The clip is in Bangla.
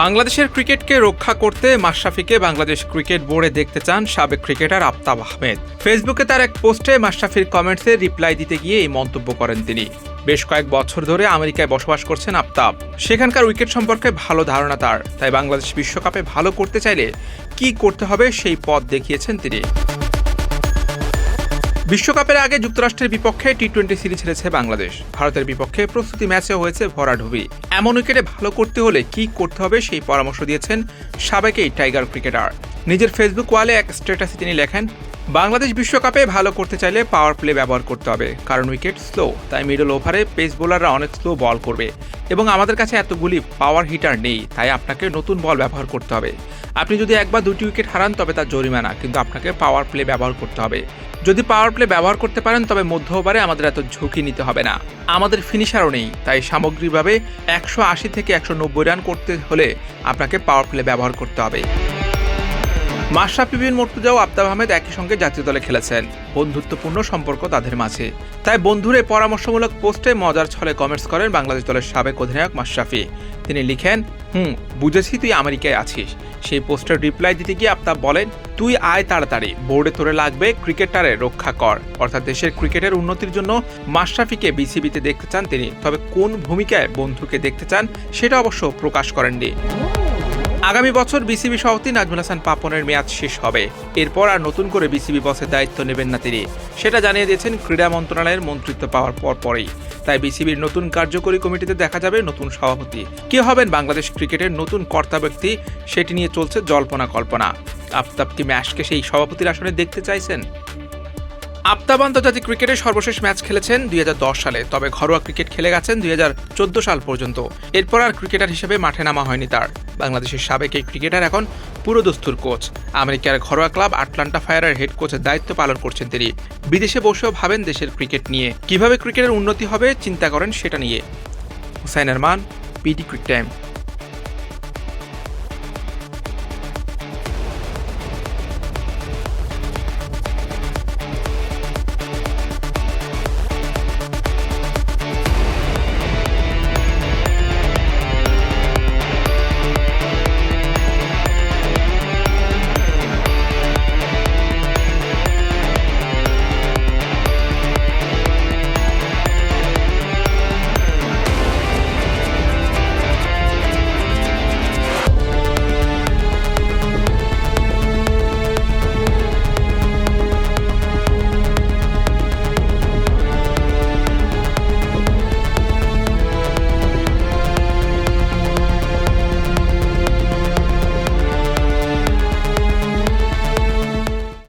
বাংলাদেশের ক্রিকেটকে রক্ষা করতে মাশরাফিকে বাংলাদেশ ক্রিকেট বোর্ডে দেখতে চান সাবেক ক্রিকেটার আফতাব আহমেদ। ফেসবুকে তার এক পোস্টে মাশরাফির কমেন্টসে রিপ্লাই দিতে গিয়ে এই মন্তব্য করেন তিনি। বেশ কয়েক বছর ধরে আমেরিকায় বসবাস করছেন আফতাব। সেখানকার উইকেট সম্পর্কে ভালো ধারণা তার। তাই বাংলাদেশ বিশ্বকাপে ভালো করতে চাইলে কি করতে হবে সেই পথ দেখিয়েছেন তিনি। বিশ্বকাপের আগে যুক্তরাষ্ট্রের বিপক্ষে টি টোয়েন্টি সিরিজ হেরেছে বাংলাদেশ। ভারতের বিপক্ষে প্রস্তুতি ম্যাচে হয়েছে ভরাডুবি এমন উইকেটে ভালো করতে হলে কি করতে হবে সেই পরামর্শ দিয়েছেন সাবেক এই টাইগার ক্রিকেটার। নিজের ফেসবুক ওয়ালে এক স্ট্যাটাসে তিনি লেখেন বাংলাদেশ বিশ্বকাপে ভালো করতে চাইলে পাওয়ার প্লে ব্যবহার করতে হবে। কারণ উইকেট স্লো তাই মিডল ওভারে পেস বোলাররা অনেক স্লো বল করবে। এবং আমাদের কাছে এতগুলি পাওয়ার হিটার নেই, তাই আপনাকে নতুন বল ব্যবহার করতে হবে। আপনি যদি একবার দুটি উইকেট হারান, তবে তার জরিমানা, কিন্তু আপনাকে পাওয়ার প্লে ব্যবহার করতে হবে। যদি পাওয়ার প্লে ব্যবহার করতে পারেন, তবে মধ্য ওভারে আমাদের এত ঝুঁকি নিতে হবে না। আমাদের ফিনিশারও নেই, তাই সামগ্রিকভাবে একশো আশি থেকে একশো নব্বই রান করতে হলে আপনাকে পাওয়ার প্লে ব্যবহার করতে হবে। মাশরাফি বিন মর্তুজাও আফতাব আহমেদ একই সঙ্গে জাতীয় দলে খেলেছেন। বন্ধুত্বপূর্ণ সম্পর্ক তাদের মাঝে। তাই বন্ধুরে পরামর্শমূলক পোস্টে মজার ছলে কমেন্টস করেন বাংলাদেশ দলের সাবেক অধিনায়ক মাশরাফি। তিনি লিখেন, হুম, বুঝেছি তুই আমেরিকায় আছিস। সেই পোস্টের রিপ্লাই দিতে গিয়ে আফতাব বলেন, তুই আয় তাড়াতাড়ি, বোর্ডে তোরে লাগবে, ক্রিকেটারে রক্ষা কর। অর্থাৎ দেশের ক্রিকেটের উন্নতির জন্য মাশরাফিকে বিসিবিতে দেখতে চান তিনি। তবে কোন ভূমিকায় বন্ধুকে দেখতে চান, সেটা অবশ্য প্রকাশ করেননি। আগামী বছর বিসিবি সভাপতি নাজমুল হাসান পাপনের মেয়াদ শেষ হবে। এরপর আর নতুন করে বিসিবি বসের দায়িত্ব নেবেন না তিনি। সেটা জানিয়ে দিয়েছেন ক্রীড়া মন্ত্রণালয়ের মন্ত্রিত্ব পাওয়ার পর পরেই তাই বিসিবির নতুন কার্যকরী কমিটিতে দেখা যাবে নতুন সভাপতি। কে হবেন বাংলাদেশ ক্রিকেটের নতুন কর্তা ব্যক্তি, সেটি নিয়ে চলছে জল্পনা কল্পনা। আফতাব কি ম্যাচকে সেই সভাপতির আসনে দেখতে চাইছেন? আফতাব আন্তর্জাতিক ক্রিকেটে সর্বশেষ ম্যাচ খেলেছেন দুই হাজার দশ সালে, তবে ঘরোয়া ক্রিকেট খেলে গেছেন দুই হাজার চোদ্দ সাল পর্যন্ত। এরপর আর ক্রিকেটার হিসেবে মাঠে নামা হয়নি তার। বাংলাদেশের সাবেক এই ক্রিকেটার এখন পুরোদস্তুর কোচ। আমেরিকার ঘরোয়া ক্লাব আটলান্টা ফায়ারের হেড কোচের দায়িত্ব পালন করছেন তিনি। বিদেশে বসেও ভাবেন দেশের ক্রিকেট নিয়ে। কীভাবে ক্রিকেটের উন্নতি হবে, চিন্তা করেন সেটা নিয়ে। Hussain Arman, PD cric time.